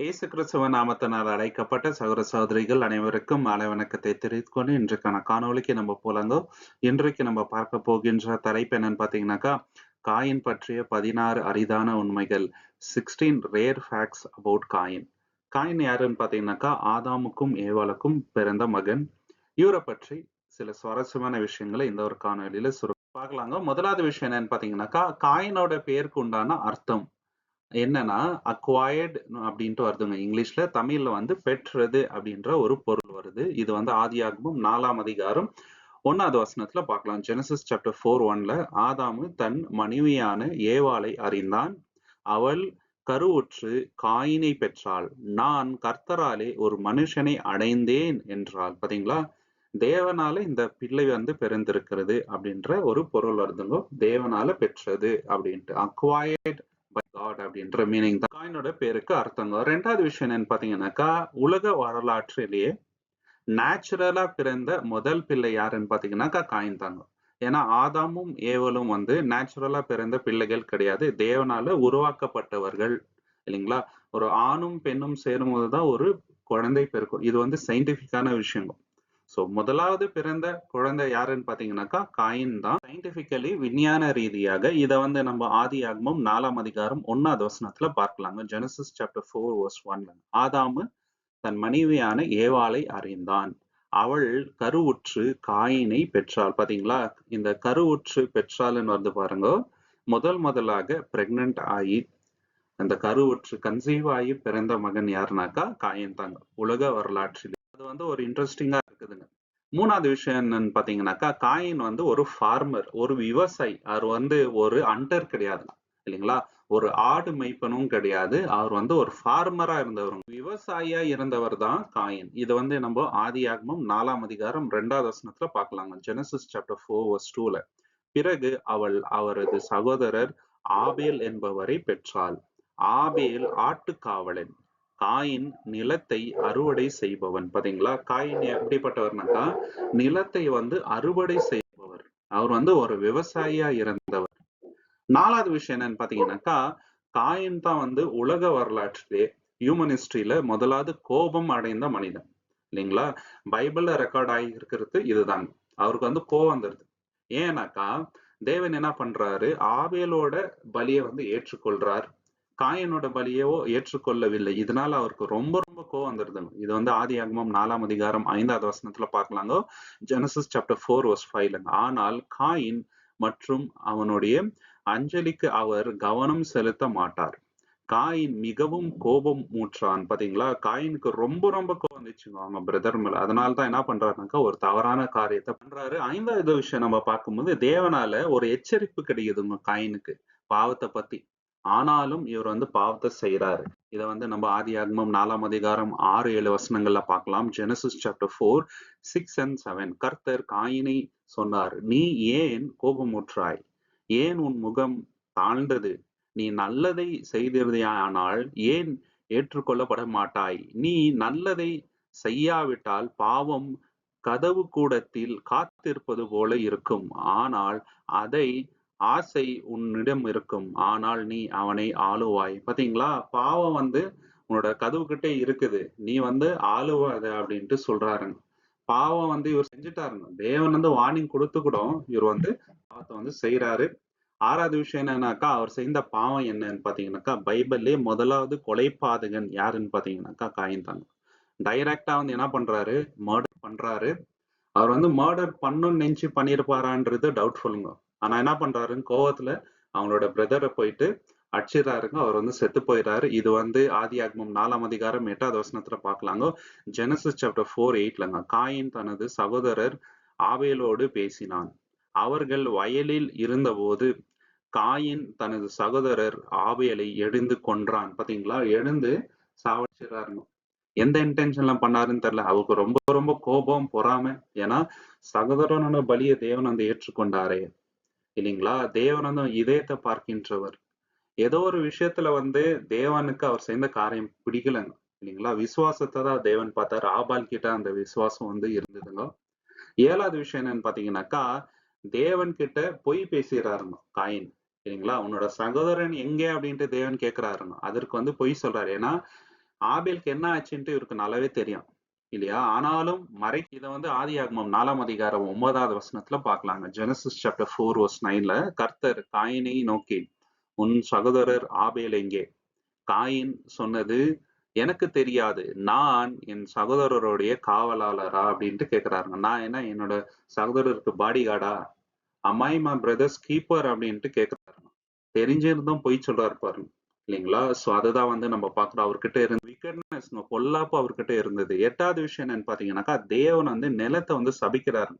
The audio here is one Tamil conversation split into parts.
இயேசு கிறிஸ்துவ நாமத்தினால் அழைக்கப்பட்ட சகோதர சகோதரிகள் அனைவருக்கும் மாலை வணக்கத்தை தெரிவித்துக் கொண்டு இன்றைக்கான காணொளிக்கு நம்ம போலாங்கோ. இன்றைக்கு நம்ம பார்க்க போகின்ற தலைப்பு என்னன்னு பாத்தீங்கன்னாக்கா காயின் பற்றிய பதினாறு அரிதான உண்மைகள் sixteen rare facts about Cain. Cain யாருன்னு பாத்தீங்கன்னாக்கா ஆதாமுக்கும் ஏவாளுக்கும் பிறந்த மகன். இவரை பற்றி சில சுவாரஸ்யமான விஷயங்களை இந்த ஒரு காணொலியில சுரு பார்க்கலாங்க. முதலாவது விஷயம் என்னன்னு பாத்தீங்கன்னாக்கா காயினோட பேருக்கு உண்டான அர்த்தம். என்னன்னா அக்வயர்டு அப்படின்ட்டு வருதுங்க. இங்கிலீஷ்ல தமிழ்ல வந்து பெற்றது அப்படின்ற ஒரு பொருள் வருது. இது வந்து ஆதியாகமும் நாலாம் அதிகாரம் ஒன்னாவது வசனத்துல பார்க்கலாம். ஜெனசிஸ் சாப்டர் ஃபோர் ஒன்ல ஆதாமு தன் மனைவியான ஏவாளை அறிந்தான். அவள் கருவுற்று காயினை பெற்றாள். நான் கர்த்தராலே ஒரு மனுஷனை அடைந்தேன் என்றாள். பாத்தீங்களா? தேவனால இந்த பிள்ளை வந்து பிறந்திருக்கிறது அப்படின்ற ஒரு பொருள் வருதுங்க. தேவனால பெற்றது அப்படின்ட்டு. அக்வயர்ட் காட் அப்படின்ற மீனிங் தான். காயினோட பேருக்கு அர்த்தங்க. ரெண்டாவது விஷயம் என்னன்னு பாத்தீங்கன்னாக்கா உலக வரலாற்றிலேயே நேச்சுரலா பிறந்த முதல் பிள்ளை யாருன்னு பாத்தீங்கன்னாக்கா காயின் தாங்க. ஏன்னா ஆதாமும் ஏவலும் வந்து நேச்சுரலா பிறந்த பிள்ளைகள் கிடையாது. தேவனால உருவாக்கப்பட்டவர்கள் இல்லைங்களா? ஒரு ஆணும் பெண்ணும் சேரும் போதுதான் ஒரு குழந்தை பிறக்கும். இது வந்து சயின்டிஃபிக்கான விஷயம் ஸோ முதலாவது பிறந்த குழந்தை யாருன்னு பாத்தீங்கன்னாக்கா காயின் தான். சயின்டிபிக்கலி விஞ்ஞான ரீதியாக இதை வந்து நம்ம ஆதி ஆகமும் நாலாம் அதிகாரம் ஒன்னாவது வசனத்துல பார்க்கலாங்க. ஜெனசிஸ் சாப்டர் ஃபோர் வர்ஸ் ஒன்ல ஆதாமு தன் மனைவியான ஏவாளை அறிந்தான். அவள் கருவுற்று காயினை பெற்றாள். பாத்தீங்களா இந்த கருவுற்று பெற்றாள்னு வந்து பாருங்க. முதல் முதலாக பிரெக்னன்ட் ஆகி அந்த கருவுற்று கன்சீவ் ஆகி பிறந்த மகன் யாருனாக்கா? காயின் தாங்க உலக வரலாற்றில் அது வந்து ஒரு இன்ட்ரெஸ்டிங்காக இருக்குதுங்க. மூணாவது விஷயம் என்னன்னு பார்த்தீங்கன்னாக்கா காயின் வந்து ஒரு ஃபார்மர் ஒரு விவசாயி. அவர் வந்து ஒரு அண்டர் கிடையாது இல்லைங்களா? ஒரு ஆடு மெய்ப்பனும் கிடையாது. அவர் வந்து ஒரு ஃபார்மரா இருந்தவர் விவசாயியா இருந்தவர் தான் காயின். இது வந்து நம்ம ஆதி ஆதியாகமம் நாலாம் அதிகாரம் ரெண்டாவது வசனத்துல பார்க்கலாங்க ஜெனசிஸ் சாப்டர் ஃபோர் வர்ஸ் டூல பிறகு அவள் அவரது சகோதரர் ஆபேல் என்பவரை பெற்றாள். ஆபேல் ஆட்டுக்காவலன். காயின் நிலத்தை அறுவடை செய்பவன். பாத்தீங்களா? காயின் எப்படிப்பட்டவர்னாக்கா நிலத்தை வந்து அறுவடை செய்பவர். அவர் வந்து ஒரு விவசாயியா இருந்தவர். நாலாவது விஷயம் என்னன்னு பாத்தீங்கன்னாக்கா காயின் தான் வந்து உலக வரலாற்றிலே ஹியூமன் ஹிஸ்டரியில முதலாவது கோபம் அடைந்த மனிதன். இல்லைங்களா? பைபிள்ல ரெக்கார்ட் ஆகி இருக்கிறது இதுதான். அவருக்கு வந்து கோபம் வந்துருது. ஏன்னாக்கா தேவன் என்ன பண்றாரு? ஆவேலோட பலியை வந்து ஏற்றுக்கொள்றார். காயனோட பலியோ ஏற்றுக்கொள்ளவில்லை. இதனால அவருக்கு ரொம்ப ரொம்ப கோவம் வந்துருதுங்க. இது வந்து ஆதி ஆகமம் நாலாம் அதிகாரம் ஐந்தாவது வசனத்துல பார்க்கலாங்க. ஜெனசிஸ் சாப்டர் ஃபோர் வர்ஸ் ஃபைவ்ல ஆனால் காயின் மற்றும் அவனுடைய அஞ்சலிக்கு அவர் கவனம் செலுத்த மாட்டார். காயின் மிகவும் கோபம் மூற்றான். பாத்தீங்களா? காயினுக்கு ரொம்ப ரொம்ப கோபம் வந்துச்சுங்க அவங்க பிரதர் மேல. அதனால தான் என்ன பண்றாருனாக்கா ஒரு தவறான காரியத்தை பண்றாரு. ஐந்தாவது விஷயம் நம்ம பார்க்கும்போது தேவனால ஒரு எச்சரிப்பு கிடைக்குதுங்க காயினுக்கு. பாவத்தை பத்தி. ஆனாலும் இவர் வந்து பாவத்தை செய்யறாரு இதை வந்து நம்ம ஆதி ஆகமம் நாலாம் அதிகாரம் ஆறு ஏழு வசனங்கள்ல பார்க்கலாம். Genesis chapter four six and seven கர்த்தர் காயினை சொன்னார் நீ ஏன் கோபமுற்றாய்? ஏன் உன் முகம் தாழ்ந்தது? நீ நல்லதை செய்திருந்தானால் ஏன் ஏற்றுக்கொள்ளப்பட மாட்டாய்? நீ நல்லதை செய்யாவிட்டால் பாவம் கதவு கூடத்தில் காத்திருப்பது போல இருக்கும். ஆனால் அதை ஆசை உன்னிடம் இருக்கும். ஆனால் நீ அவனை ஆளுவாய். பாத்தீங்களா பாவம் வந்து உன்னோட கதவு கிட்டே இருக்குது. நீ வந்து ஆளுவாத அப்படின்ட்டு சொல்றாருங்க. பாவம் வந்து இவர் செஞ்சுட்டாருங்க. தேவன் வந்து வார்னிங் கொடுத்து கூட இவர் வந்து பாவத்தை வந்து செய்யறாரு ஆறாவது விஷயம் என்னன்னாக்கா அவர் செய்த பாவம் என்னன்னு பாத்தீங்கன்னாக்கா பைபிள்லே முதலாவது கொலைப்பாதகன் யாருன்னு பாத்தீங்கன்னாக்கா காய்ந்தாங்க டைரக்டா வந்து என்ன பண்றாரு? மர்டர் பண்றாரு. அவர் வந்து மர்டர் பண்ணணும்னு நினைச்சு பண்ணியிருப்பாரான்றது டவுட்ஃபுல்லுங்க ஆனா என்ன பண்றாருன்னு கோவத்துல அவங்களோட பிரதரை போயிட்டு அடிச்சிடறாருங்க. அவர் வந்து செத்து போயிடுறாரு. இது வந்து ஆதி ஆகமம் நாலாம் அதிகாரம் எட்டாவது வசனத்துல பாக்கலாங்க ஜெனசிஸ் சாப்டர் ஃபோர் எயிட்லங்க காயின் தனது சகோதரர் ஆவேலோடு பேசினான். அவர்கள் வயலில் இருந்தபோது காயின் தனது சகோதரர் ஆவேலை எழுந்து கொன்றான். பாத்தீங்களா? எழுந்து சாவடிச்சிடறாருங்க. எந்த இன்டென்ஷன்ல பண்ணாருன்னு தெரியல. அவருக்கு ரொம்ப ரொம்ப கோபம் பொறாம. ஏன்னா சகோதரனோட பலியை தேவன் வந்து ஏற்றுக்கொண்டாரே. இல்லைங்களா? தேவனதும் இதயத்தை பார்க்கின்றவர். ஏதோ ஒரு விஷயத்துல வந்து தேவனுக்கு அவர் செய்த காரியம் பிடிக்கலங்க இல்லைங்களா? விசுவாசத்தை தான் தேவன் பார்த்தாரு. ஆபால் கிட்ட அந்த விசுவாசம் வந்து இருந்ததுங்க. ஏழாவது விஷயம் என்னன்னு பாத்தீங்கன்னாக்கா தேவன் கிட்ட பொய் பேசுறாருங்க காயின் சரிங்களா உன்னோட சகோதரன் எங்க அப்படின்ட்டு தேவன் கேட்கிறாருங்க அதற்கு வந்து பொய் சொல்றாரு. ஏன்னா ஆபேலுக்கு என்ன ஆச்சுன்ட்டு இவருக்கு நல்லாவே தெரியும். இல்லையா? ஆனாலும் மறை இதை வந்து ஆதி ஆகமம் நாலாம் அதிகாரம் ஒன்பதாவது வசனத்துல பாக்கலாங்க ஜெனசிஸ் சாப்டர் ஃபோர் வர்ஸ் நைன்ல கர்த்தர் காயினை நோக்கி உன் சகோதரர் ஆபேல் எங்கே? காயின் சொன்னது எனக்கு தெரியாது. நான் என் சகோதரருடைய காவலாளரா? அப்படின்ட்டு கேக்குறாருங்க. நான் என்ன என்னோட சகோதரருக்கு பாடி கார்டா அம்மாய் மா பிரதர்ஸ் கீப்பர் அப்படின்ட்டு கேக்குறாருங்க. தெரிஞ்சிருந்தும் பொய் சொல்றாரு பாருங்க. இல்லைங்களா? சோ அதுதான் வந்து நம்ம பாக்குறோம் அவர்கிட்ட இருந்த விக்கெட்னஸ் பொல்லாப்பு அவர்கிட்ட இருந்தது. எட்டாவது விஷயம் என்னன்னு பாத்தீங்கன்னாக்கா தேவன் வந்து நிலத்தை வந்து சபிக்கிறாரு.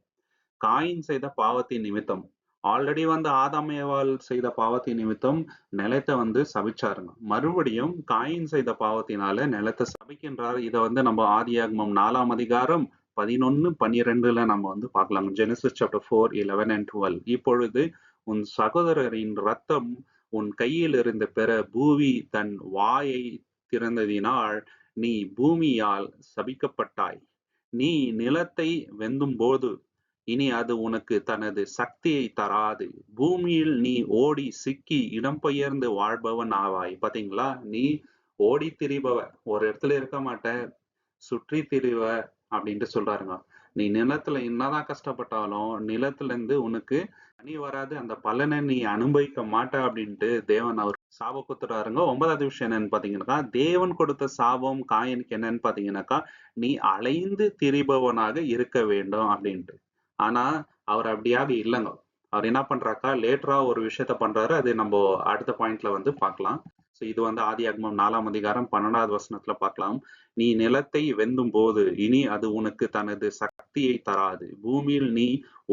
காயின் செய்த பாவத்தின் நிமித்தம். ஆல்ரெடி வந்து ஆதாமேவால் செய்த பாவத்தின் நிமித்தம் நிலத்தை வந்து சபிச்சாருங்க மறுபடியும் காயின் செய்த பாவத்தினால நிலத்தை சபிக்கின்றார். இதை வந்து நம்ம ஆதியாகமம் நாலாம் அதிகாரம் பதினொன்னு பன்னிரெண்டுல நம்ம வந்து பார்க்கலாம். Genesis chapter four eleven and twelve இப்பொழுது உன் சகோதரரின் ரத்தம் உன் கையில் இருந்து பெற பூமி தன் வாயை திறந்ததினால் நீ பூமியால் சபிக்கப்பட்டாய். நீ நிலத்தை வெந்தும் போது இனி அது உனக்கு தனது சக்தியை தராது. பூமியில் நீ ஓடி சிக்கி இடம்பெயர்ந்து வாழ்பவன் ஆவாய். பாத்தீங்களா? நீ ஓடி திரிபவ. ஒரு இடத்துல இருக்க மாட்ட. சுற்றி திரிவ அப்படின்ட்டு சொல்றாருங்க. நீ நிலத்துல என்னதான் கஷ்டப்பட்டாலும் நிலத்துல இருந்து உனக்கு பனி வராது அந்த பலனை நீ அனுபவிக்க மாட்ட அப்படின்ட்டு தேவன் அவர் சாப குத்துறாருங்க ஒன்பதாவது விஷயம் என்னன்னு பாத்தீங்கன்னாக்கா தேவன் கொடுத்த சாபம் காயனுக்கு என்னன்னு பாத்தீங்கன்னாக்கா நீ அலைந்து திரிபவனாக இருக்க வேண்டும் அப்படின்ட்டு. ஆனா அவர் அப்படியாக இல்லைங்க. அவர் என்ன பண்றாக்கா லேட்டரா ஒரு விஷயத்த பண்றாரு. அது நம்ம அடுத்த பாயிண்ட்ல வந்து பார்க்கலாம். ஸோ இது வந்து ஆதியாகமம் நாலாம் அதிகாரம் பன்னெண்டாவது வசனத்துல பார்க்கலாம். நீ நிலத்தை வெந்தும் போது இனி அது உனக்கு தனது சக்தியை தராது. பூமியில் நீ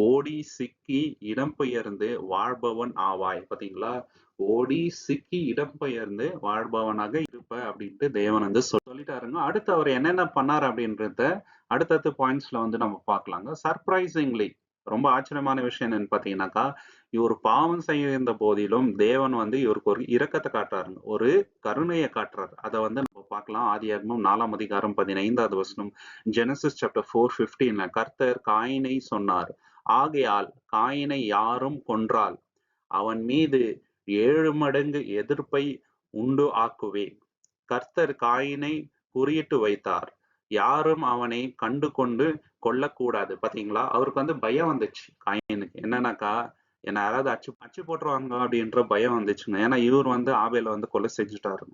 ஓடி சிக்கி இடம்பெயர்ந்து வாழ்பவன் ஆவாய். பாத்தீங்களா ஓடி சிக்கி இடம்பெயர்ந்து வாழ்பவனாக இருப்ப அப்படின்ட்டு தேவன் வந்து சொல்லிட்டாருங்க. அடுத்து அவர் என்னென்ன பண்ணார் அப்படின்றத அடுத்தடுத்த பாயிண்ட்ஸ்ல வந்து நம்ம பார்க்கலாங்க. சர்ப்ரைசிங்லி ரொம்ப ஆச்சரியமான விஷயம் என்னன்னு பாத்தீங்கன்னாக்கா இவர் பாவம் செய்த போதிலும் தேவன் வந்து இவருக்கு ஒரு இரக்கத்தை காட்டுறாருங்க. ஒரு கருணையை காட்டுறாரு. அதை வந்து நம்ம பார்க்கலாம். ஆதியாகமும் நாலாம் அதிகாரம் பதினைந்தாவது வசனம். ஜெனசிஸ் சாப்டர் ஃபோர் பிப்டீன்ல கர்த்தர் காயினை சொன்னார். ஆகையால் காயினை யாரும் கொன்றால் அவன் மீது ஏழு மடங்கு எதிர்ப்பை உண்டு ஆக்குவேன். கர்த்தர் காயினை குறியிட்டு வைத்தார். யாரும் அவனை கண்டு கொண்டு கொல்லக்கூடாது. பாத்தீங்களா? அவருக்கு வந்து பயம் வந்துச்சு. காயினுக்கு. என்னன்னாக்கா என்ன யாராவது அச்சு அச்சு போட்டுருவாங்க அப்படின்ற பயம் வந்துச்சுங்க. ஏன்னா இவர் வந்து ஆபேல வந்து கொலை செஞ்சுட்டாரு.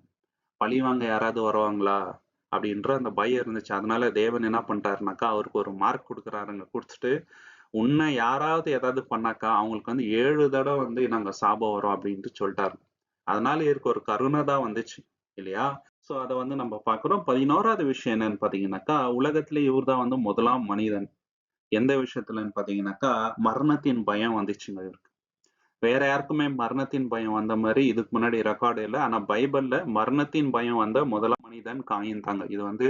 பழிவாங்க யாராவது வருவாங்களா? அப்படின்ற அந்த பயம் இருந்துச்சு. அதனால தேவன் என்ன பண்ணிட்டாருனாக்கா அவருக்கு ஒரு மார்க் கொடுக்குறாருங்க. கொடுத்துட்டு உன்னை யாராவது ஏதாவது பண்ணாக்கா அவங்களுக்கு வந்து ஏழு தடவை வந்து நாங்க சாபம் வரோம் அப்படின்ட்டு சொல்லிட்டாரு. அதனால இவருக்கு ஒரு கருணை தான் வந்துச்சு. இல்லையா? ஸோ அதை வந்து நம்ம பார்க்குறோம். பதினோராவது விஷயம் என்னன்னு பார்த்தீங்கன்னாக்கா உலகத்துல இவர் தான் வந்து முதலாம் மனிதன். எந்த விஷயத்துலன்னு பார்த்தீங்கன்னாக்கா மரணத்தின் பயம் வந்துச்சுங்க இவருக்கு. வேற யாருக்குமே மரணத்தின் பயம் வந்த மாதிரி இதுக்கு முன்னாடி ரெக்கார்டு இல்லை. ஆனால் பைபிளில் மரணத்தின் பயம் வந்த முதலாம் மனிதன் காயின் தாங்க இது வந்து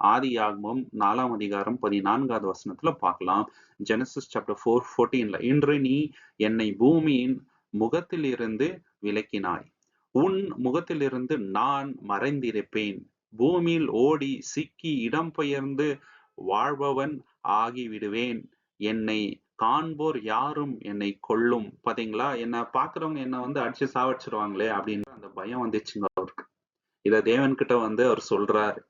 ஆதி ஆகமம் நாலாம் அதிகாரம் பதினான்காவது வசனத்துல பார்க்கலாம். ஜெனசிஸ் சாப்டர் ஃபோர் ஃபோர்டீன்ல இன்று நீ என்னை பூமியின் முகத்தில் இருந்து விலக்கினாய். உன் முகத்திலிருந்து நான் மறைந்திருப்பேன். பூமியில் ஓடி சிக்கி இடம்பெயர்ந்து வாழ்பவன் ஆகிவிடுவேன். என்னை காண்போர் யாரும் என்னை கொல்லும். பாத்தீங்களா? என்ன பாக்குறவங்க என்ன வந்து அடிச்சு சாவடிச்சிருவாங்களே அப்படின்னு அந்த பயம் வந்துச்சுங்க அவருக்கு. இத தேவன் கிட்ட வந்து அவர் சொல்றாரு.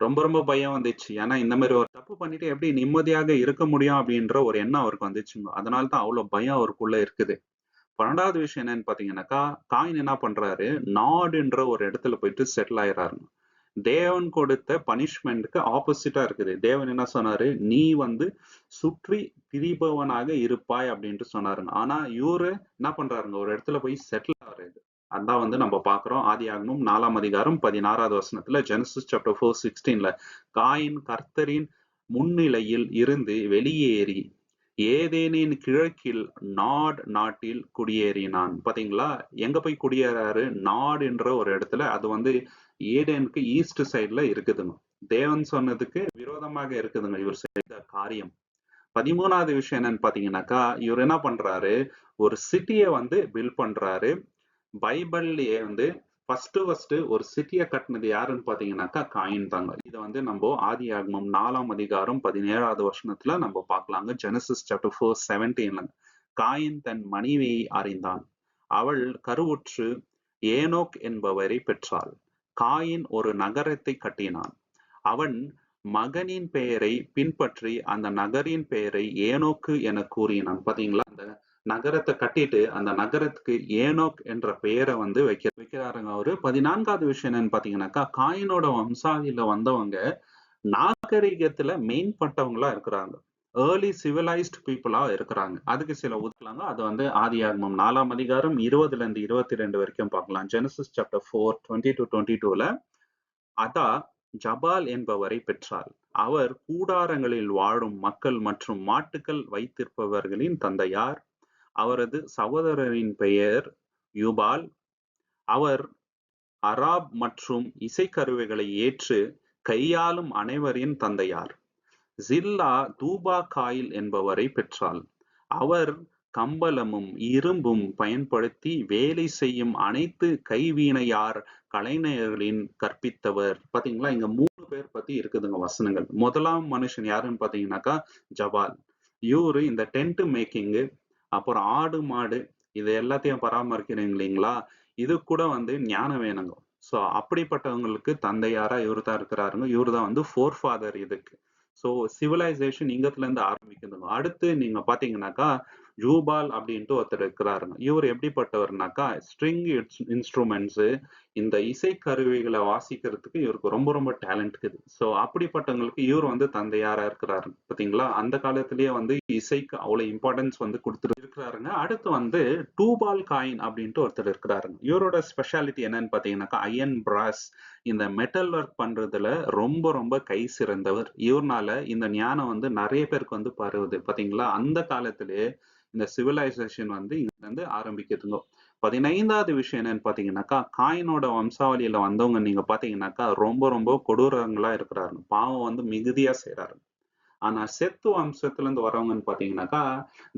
ரொம்ப ரொம்ப பயம் வந்துச்சு. ஏன்னா இந்த மாதிரி ஒரு தப்பு பண்ணிட்டு எப்படி நிம்மதியாக இருக்க முடியும் அப்படின்ற ஒரு எண்ணம் அவருக்கு வந்துச்சுங்க. அதனால தான் அவ்வளவு பயம் அவருக்குள்ள இருக்குது. பன்னெண்டாவது விஷயம் என்னன்னு பாத்தீங்கன்னாக்கா காயின் என்ன பண்றாரு? நாடுன்ற ஒரு இடத்துல போயிட்டு செட்டில் ஆயிடுறாருங்க தேவன் கொடுத்த பனிஷ்மெண்ட்டுக்கு ஆப்போசிட்டா இருக்குது. தேவன் என்ன சொன்னாரு? நீ வந்து சுற்றி திரிபவனாக இருப்பாய் அப்படின்ட்டு சொன்னாருங்க. ஆனா இவரு என்ன பண்றாருங்க? ஒரு இடத்துல போய் செட்டில் ஆகுறது அதான் வந்து நம்ம பாக்குறோம். ஆதி ஆகமும் நாலாம் அதிகாரம் பதினாறாவது வசனத்துல ஜெனசிஸ் சாப்டர் ஃபோர் சிக்ஸ்டீன்ல காயின் கர்த்தரின் முன்னிலையில் இருந்து வெளியேறி ஏதேனின் கிழக்கில் நாட் நாட்டில் குடியேறினான். பாத்தீங்களா எங்க போய் குடியேறாரு? நாடுன்ற ஒரு இடத்துல. அது வந்து ஏடேனுக்கு ஈஸ்ட் சைட்ல இருக்குதுங்க. தேவன் சொன்னதுக்கு விரோதமாக இருக்குதுங்க இவர் செய்த காரியம். பதிமூணாவது விஷயம் என்னன்னு பாத்தீங்கன்னாக்கா இவர் என்ன பண்றாரு? ஒரு சிட்டியை வந்து பில்ட் பண்றாரு. பைபிள்லயே வந்து ஃபர்ஸ்ட் ஃபர்ஸ்ட் ஒரு சிட்டியை கட்டினது யாருன்னு பாத்தீங்கன்னாக்கா காயின் தாங்க. இதை வந்து நம்ம ஆதி ஆகமம் நாலாம் அதிகாரம் பதினேழாவது வருஷத்துல நம்ம பார்க்கலாங்க. ஜெனசிஸ் சாப்டர் ஃபோர் செவன்டீன்ல காயின் தன் மனைவியை அறிந்தான். அவள் கருவுற்று ஏனோக் என்பவரை பெற்றாள். காயின் ஒரு நகரத்தை கட்டினான். அவன் மகனின் பெயரை பின்பற்றி அந்த நகரின் பெயரை ஏனோக்கு என கூறினான். பாத்தீங்களா? அந்த நகரத்தை கட்டிட்டு அந்த நகரத்துக்கு ஏனோக் என்ற பெயரை வந்து வைக்க வைக்கிறாருங்க அவரு. பதினான்காவது விஷயம் என்னன்னு பாத்தீங்கன்னாக்கா காயினோட வம்சாவில வந்தவங்க நாகரிகத்துல மெயின்பட்டவங்களா இருக்கிறாங்க. ஏர்லி சிவிலைஸ்ட் பீப்புளா இருக்கிறாங்க. அதுக்கு சில உதவலாங்க அது வந்து ஆதி ஆகமம் நாலாம் அதிகாரம் இருபதுல இருந்து இருபத்தி ரெண்டு வரைக்கும் பார்க்கலாம். Genesis chapter four twenty to twenty டூல அதா ஜபால் என்பவரை பெற்றார் அவர் கூடாரங்களில் வாழும் மக்கள் மற்றும் மாட்டுக்கள் வைத்திருப்பவர்களின் தந்தையார். அவரது சகோதரரின் பெயர் யூபால். அவர் அராப் மற்றும் இசைக்கருவிகளை ஏற்று கையாளும் அனைவரின் தந்தையார். ஜில்லா தூபா காயில் என்பவரை பெற்றாள். அவர் கம்பளமும் இரும்பும் பயன்படுத்தி வேலை செய்யும் அனைத்து கைவீணையார் கலைஞர்களின் கற்பித்தவர். பாத்தீங்களா? இங்க மூணு பேர் பத்தி இருக்குதுங்க வசனங்கள். முதலாம் மனுஷன் யாருன்னு பாத்தீங்கன்னாக்கா ஜபால் இவரு இந்த டென்ட் மேக்கிங்கு அப்புறம் ஆடு மாடு இது எல்லாத்தையும் பராமரிக்கிறீங்க இல்லைங்களா? இது கூட வந்து ஞானம் வேணுங்க. ஸோ அப்படிப்பட்டவங்களுக்கு தந்தையாரா இவர் தான் இருக்கிறாருங்க. இவர் தான் வந்து ஃபோர் ஃபாதர் இதுக்கு. ஸோ சிவிலைசேஷன் இங்கத்துல இருந்து ஆரம்பிக்குதுங்க. அடுத்து நீங்க பாத்தீங்கன்னாக்கா ஜூபால் அப்படின்ட்டு ஒருத்தர் இருக்கிறாருங்க. இவர் எப்படிப்பட்டவர்னாக்கா ஸ்ட்ரிங் இன்ஸ்ட்ருமெண்ட்ஸு இந்த இசை கருவிகளை வாசிக்கிறதுக்கு இவருக்கு ரொம்ப ரொம்ப டேலண்ட் இருக்குது ஸோ அப்படிப்பட்டவங்களுக்கு இவர் வந்து தந்தையாரா இருக்கிறாரு. பார்த்தீங்களா? அந்த காலத்திலேயே வந்து இசைக்கு அவ்வளோ இம்பார்ட்டன்ஸ் வந்து கொடுத்துட்டு இருக்கிறாருங்க. அடுத்து வந்து டூபால் காயின் அப்படின்ட்டு ஒருத்தர் இருக்கிறாருங்க இவரோட ஸ்பெஷாலிட்டி என்னன்னு பார்த்தீங்கன்னாக்கா அயன் பிராஸ் இந்த மெட்டல் ஒர்க் பண்றதுல ரொம்ப ரொம்ப கை சிறந்தவர். இவர்னால இந்த ஞானம் வந்து நிறைய பேருக்கு வந்து பரவுது. பார்த்தீங்களா? அந்த காலத்திலே இந்த சிவிலைசேஷன் வந்து இருந்து ஆரம்பிக்குதுங்க. பதினைந்தாவது விஷயம் என்னன்னு பாத்தீங்கன்னாக்கா காயினோட வம்சாவளியில வந்தவங்க நீங்க பாத்தீங்கன்னாக்கா ரொம்ப ரொம்ப கொடூரங்களா இருக்கிறாரு பாவம் வந்து மிகுதியா செய்யறாரு ஆனா செத்து வம்சத்துல இருந்து வரவங்கன்னு பாத்தீங்கன்னாக்கா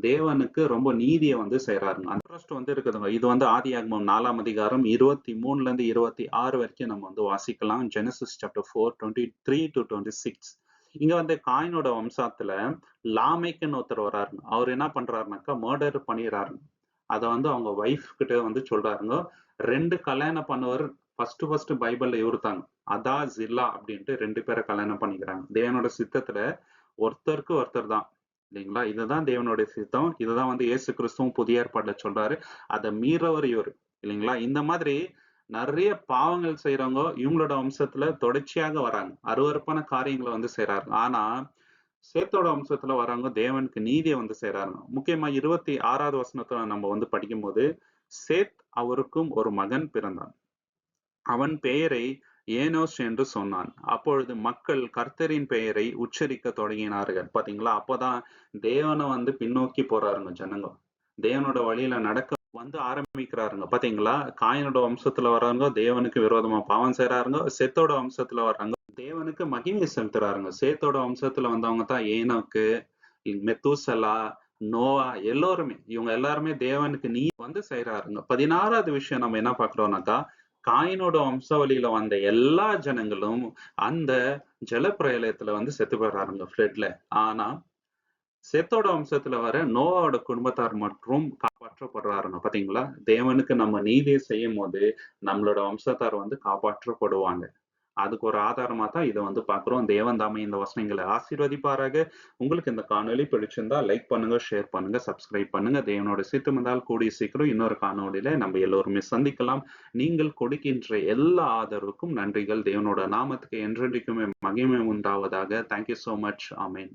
தேவனுக்கு ரொம்ப நீதியை வந்து செய்யறாருங்க அந்த வந்து இருக்குதுங்க. இது வந்து ஆதி ஆகமம் நாலாம் அதிகாரம் இருபத்தி மூணுல இருந்து இருபத்தி ஆறு வரைக்கும் நம்ம வந்து வாசிக்கலாம். Genesis chapter four twenty three to twenty six இங்க வந்து காயினோட வம்சத்துல லாமைக்குன்னு ஒருத்தர் வராருங்க. அவர் என்ன பண்றாருனாக்கா மர்டர் பண்ணிடுறாருங்க. அதை வந்து அவங்க ஒய்ஃப் கிட்ட வந்து சொல்றாருங்க. ரெண்டு கல்யாணம் பண்ணவர் ஃபர்ஸ்ட் ஃபர்ஸ்ட் பைபிள்ல இவருத்தாங்க அதா ஜில்லா அப்படின்ட்டு ரெண்டு பேரை கல்யாணம் பண்ணிக்கிறாங்க. தேவனோட சித்தத்துல ஒருத்தருக்கு ஒருத்தர் தான். இல்லைங்களா? இதுதான் தேவனுடைய சித்தம். இதுதான் வந்து இயேசு கிறிஸ்துவும் புதிய ஏற்பாடுல சொல்றாரு. அதை மீறவர் இவர். இல்லைங்களா? இந்த மாதிரி நிறைய பாவங்கள் செய்யறவங்க இவங்களோட வம்சத்துல தொடர்ச்சியாக வராங்க. அருவறுப்பான காரியங்களை வந்து செய்யறாங்க ஆனா சேத்தோட வம்சத்துல வராங்க தேவனுக்கு நீதியை வந்து சேராங்க முக்கியமா இருபத்தி ஆறாவது வசனத்துல நம்ம வந்து படிக்கும் போது சேத் அவருக்கும் ஒரு மகன் பிறந்தான். அவன் பெயரை ஏனோஸ் என்று சொன்னான். அப்பொழுது மக்கள் கர்த்தரின் பெயரை உச்சரிக்க தொடங்கினார்கள். பாத்தீங்களா? அப்பதான் தேவனை வந்து பின்னோக்கி போறாருங்க ஜனங்க தேவனோட வழியில நடக்க வந்து ஆரம்பிக்கிறாருங்க. பாத்தீங்களா? காயனோட வம்சத்துல வர்றாங்க தேவனுக்கு விரோதமா பாவம் செய்யறாருங்க சேத்தோட வம்சத்துல வர்றாங்க தேவனுக்கு மகிமையை செலுத்துறாருங்க. சேத்தோட வம்சத்துல வந்தவங்க தான் ஏனோக்கு மெத்தூசலா நோவா எல்லோருமே. இவங்க எல்லாருமே தேவனுக்கு நீ வந்து செய்யறாருங்க பதினாறாவது விஷயம் நம்ம என்ன பாக்குறோம்னாக்கா காயினோட வம்சவழியில வந்த எல்லா ஜனங்களும் அந்த ஜலப்பிரயலயத்துல வந்து செத்து போயிடுறாருங்க ஃபிளட்ல ஆனா செத்தோட வம்சத்துல வர நோவாவோட குடும்பத்தார் மற்றும் காப்பாற்றப்படுறாருங்க பாத்தீங்களா? தேவனுக்கு நம்ம நீதியை செய்யும் போது நம்மளோட வம்சத்தார் வந்து காப்பாற்றப்படுவாங்க. அதுக்கு ஒரு ஆதாரமா தான் இதை வந்து பாக்குறோம் தேவன் தாமே இந்த வசனங்களை ஆசீர்வதிப்பாராக. உங்களுக்கு இந்த காணொலி பிடிச்சிருந்தா லைக் பண்ணுங்க ஷேர் பண்ணுங்க சப்ஸ்கிரைப் பண்ணுங்க. தேவனோட சித்தமதால் கூடிய சீக்கிரம் இன்னொரு காணொலியில நம்ம எல்லோருமே சந்திக்கலாம். நீங்கள் கொடுக்கின்ற எல்லா ஆதரவுக்கும் நன்றிகள். தேவனோட நாமத்துக்கு என்றென்றைக்குமே மகிமை உண்டாவதாக. தேங்க்யூ சோ மச் ஆமேன்